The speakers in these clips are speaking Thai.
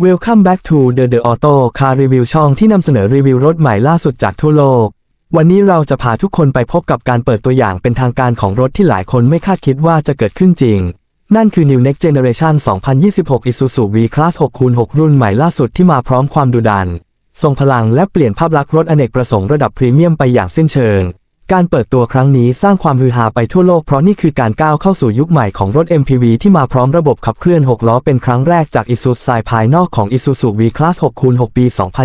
Welcome back to the The Auto Car Review ช่องที่นำเสนอรีวิวรถใหม่ล่าสุดจากทั่วโลก วันนี้เราจะพาทุกคนไปพบกับการเปิดตัวอย่างเป็นทางการของรถที่หลายคนไม่คาดคิดว่าจะเกิดขึ้นจริง นั่นคือ New Next Generation 2026 Isuzu V-Class 6x6 รุ่นใหม่ล่าสุดที่มาพร้อมความดุดันทรงพลังและเปลี่ยนภาพลักษณ์รถอเนกประสงค์ระดับพรีเมียมไปอย่างสิ้นเชิง การเปิดตัวครั้งนี้สร้างความฮือฮาไปทั่วโลกเพราะนี่คือการก้าวเข้าสู่ยุคใหม่ของรถ MPV ที่มาพร้อมระบบขับเคลื่อน 6 ล้อเป็นครั้งแรกจาก Isuzu สายภายนอกของ Isuzu V-Class 6x6 ปี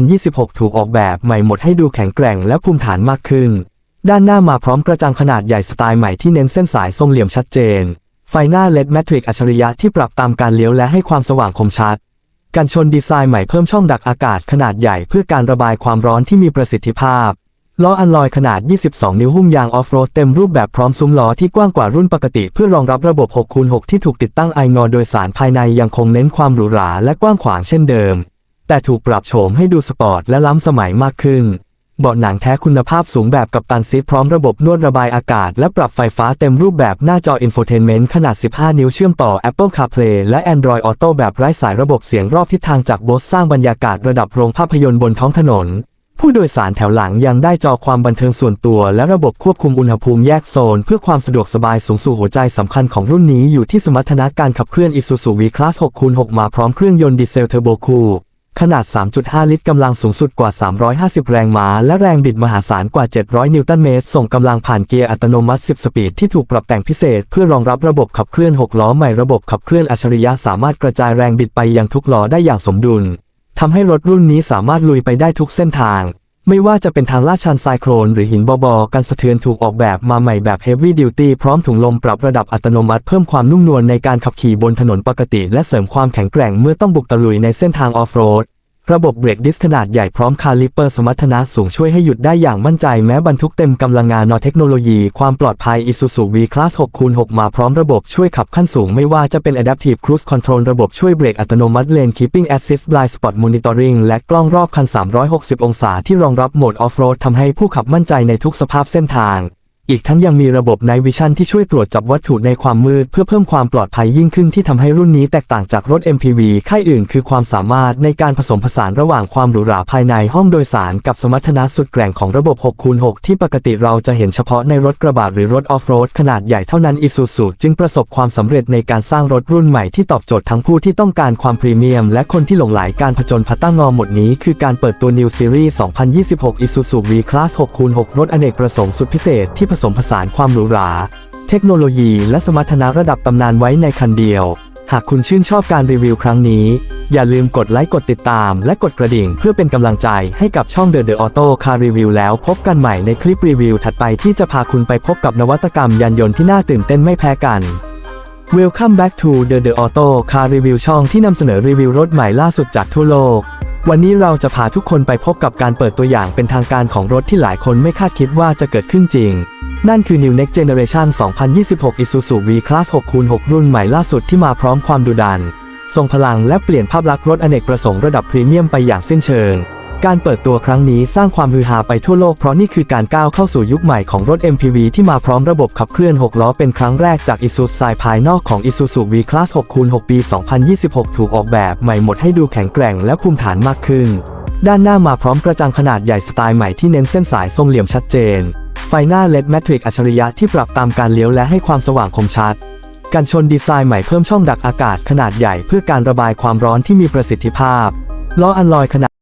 2026 ถูกออกแบบใหม่หมดให้ดูแข็งแกร่งและภูมิฐานมากขึ้น ด้านหน้ามาพร้อมกระจังขนาดใหญ่สไตล์ใหม่ที่เน้นเส้นสายทรงเหลี่ยมชัดเจน ไฟหน้า LED Matrix อัจฉริยะที่ปรับตามการเลี้ยวและให้ความสว่างคมชัดกันชนดีไซน์ใหม่เพิ่มช่องดักอากาศขนาดใหญ่เพื่อการระบายความร้อนที่มีประสิทธิภาพ ล้ออันลอยขนาด 22 นิ้วหุ้มยางออฟโรดเต็มรูปแบบพร้อมซุ้มล้อที่กว้างกว่ารุ่นปกติเพื่อรองรับระบบ 6x6 ที่ถูกติดตั้งไองอโดยสารภายในยังคงเน้นความหรูหราและกว้างขวางเช่นเดิม แต่ถูกปรับโฉมให้ดูสปอร์ตและล้ำสมัยมากขึ้น เบาะหนังแท้คุณภาพสูงแบบกับตันซีทพร้อมระบบนวดระบายอากาศ และปรับไฟฟ้าเต็มรูปแบบหน้าจออินโฟเทนเมนต์ขนาด 15 นิ้วเชื่อมต่อ Apple CarPlay และ Android Auto แบบไร้สายระบบเสียงรอบทิศทางจาก Bose สร้างบรรยากาศระดับโรงภาพยนตร์บนท้องถนน ผู้โดยสารแถวหลังยังได้จอความบันเทิงส่วนตัว และระบบควบคุมอุณหภูมิแยกโซน เพื่อความสะดวกสบายสูงสู่หัวใจสำคัญของรุ่นนี้อยู่ที่สมรรถนะการขับเคลื่อน Isuzu V-Class 6x6 มาพร้อมเครื่องยนต์ดีเซลเทอร์โบคูลขนาด 3.5 ลิตรกำลังสูงสุดกว่า 350 แรงม้า และแรงบิดมหาศาลกว่า 700 นิวตันเมตร ส่งกำลังผ่านเกียร์อัตโนมัติ 10 สปีดที่ถูกปรับแต่งพิเศษ เพื่อรองรับระบบขับเคลื่อน 6 ล้อใหม่ ระบบขับเคลื่อนอัจฉริยะสามารถกระจายแรงบิดไปยังทุกล้อได้อย่างสมดุล ทำให้รถรุ่นนี้สามารถลุยไปได้ทุกเส้นทาง ไม่ว่าจะเป็นทางลาดชันไซโครนหรือหินบอบอกันสะเทือนถูกออกแบบมาใหม่แบบ Heavy Duty พร้อมถุงลมปรับระดับอัตโนมัติเพิ่มความนุ่มนวลในการขับขี่บนถนนปกติ และเสริมความแข็งแกร่งเมื่อต้องบุกตะลุยในเส้นทางออฟโรด ระบบเบรกดิสขนาดใหญ่พร้อมคาลิเปอร์สมรรถนะสูงช่วยให้หยุดได้อย่างมั่นใจแม้บรรทุกเต็มกำลังงานนอเทคโนโลยีความปลอดภัย Isuzu V-Class 6x6 มาพร้อมระบบช่วยขับขั้นสูงไม่ว่าจะเป็น Adaptive Cruise Control ระบบช่วยเบรกอัตโนมัติ Lane Keeping Assist Blind Spot Monitoring และกล้องรอบคัน 360 องศาที่รองรับโหมด Off-road ทำให้ผู้ขับมั่นใจในทุกสภาพเส้นทาง อีกทั้งยังมีระบบ Night Vision ที่ช่วยตรวจจับวัตถุในความมืด เพื่อเพิ่มความปลอดภัยยิ่งขึ้นที่ทำให้รุ่นนี้แตกต่างจากรถ MPV ค่ายอื่น คือความสามารถในการผสมผสานระหว่างความหรูหราภายในห้องโดยสารกับสมรรถนะสุดแกร่งของระบบ 6x6 ที่ปกติเราจะเห็นเฉพาะในรถกระบะหรือรถออฟโรดขนาดใหญ่เท่านั้น Isuzu จึงประสบความสำเร็จในการสร้างรถรุ่นใหม่ที่ตอบโจทย์ทั้งผู้ที่ต้องการความพรีเมียม และคนที่หลงไหลการผจญพัตตางอหมดนี้ คือการเปิดตัว New Series 2026 Isuzu V-Class 6x6 รถอเนกประสงค์สุดพิเศษที่ผสมผสานความหรูหรา เทคโนโลยีและสมรรถนะระดับตำนานไว้ในคันเดียว หากคุณชื่นชอบการรีวิวครั้งนี้ อย่าลืมกดไลค์กดติดตาม และกดกระดิ่งเพื่อเป็นกำลังใจให้กับช่อง The The Auto Car Review แล้วพบกันใหม่ในคลิปรีวิวถัดไปที่จะพาคุณไปพบกับนวัตกรรมยานยนต์ที่น่าตื่นเต้นไม่แพ้กัน Welcome back to The The Auto Car Review ช่องที่นำเสนอรีวิวรถใหม่ล่าสุดจากทั่วโลกวันนี้เราจะพาทุกคนไปพบกับการเปิดตัวอย่างเป็นทางการของรถที่หลายคนไม่คาดคิดว่าจะเกิดขึ้นจริง นั่นคือ New Next Generation 2026 Isuzu V-Class 6x6 รุ่นใหม่ล่าสุดที่มาพร้อมความดุดัน ทรงพลังและเปลี่ยนภาพลักษณ์รถอเนกประสงค์ระดับพรีเมียมไปอย่างสิ้นเชิง การเปิดตัวครั้งนี้สร้างความฮือฮาไปทั่วโลกเพราะนี่คือการก้าวเข้าสู่ยุคใหม่ของรถ MPV ที่มาพร้อมระบบขับเคลื่อน 6 ล้อเป็นครั้งแรกจาก Isuzu สายภายนอกของ Isuzu V-Class 6x6 ปี 2026 ถูกออกแบบใหม่หมดให้ดูแข็งแกร่งและภูมิฐานมากขึ้น ด้านหน้ามาพร้อมกระจังขนาดใหญ่สไตล์ใหม่ที่เน้นเส้นสายทรงเหลี่ยมชัดเจน ไฟหน้า LED Matrix อัจฉริยะที่ปรับตามการเลี้ยวและให้ความสว่างคมชัด กันชนดีไซน์ใหม่เพิ่มช่องดักอากาศขนาดใหญ่เพื่อการระบายความร้อนที่มีประสิทธิภาพล้ออันลอยขนาด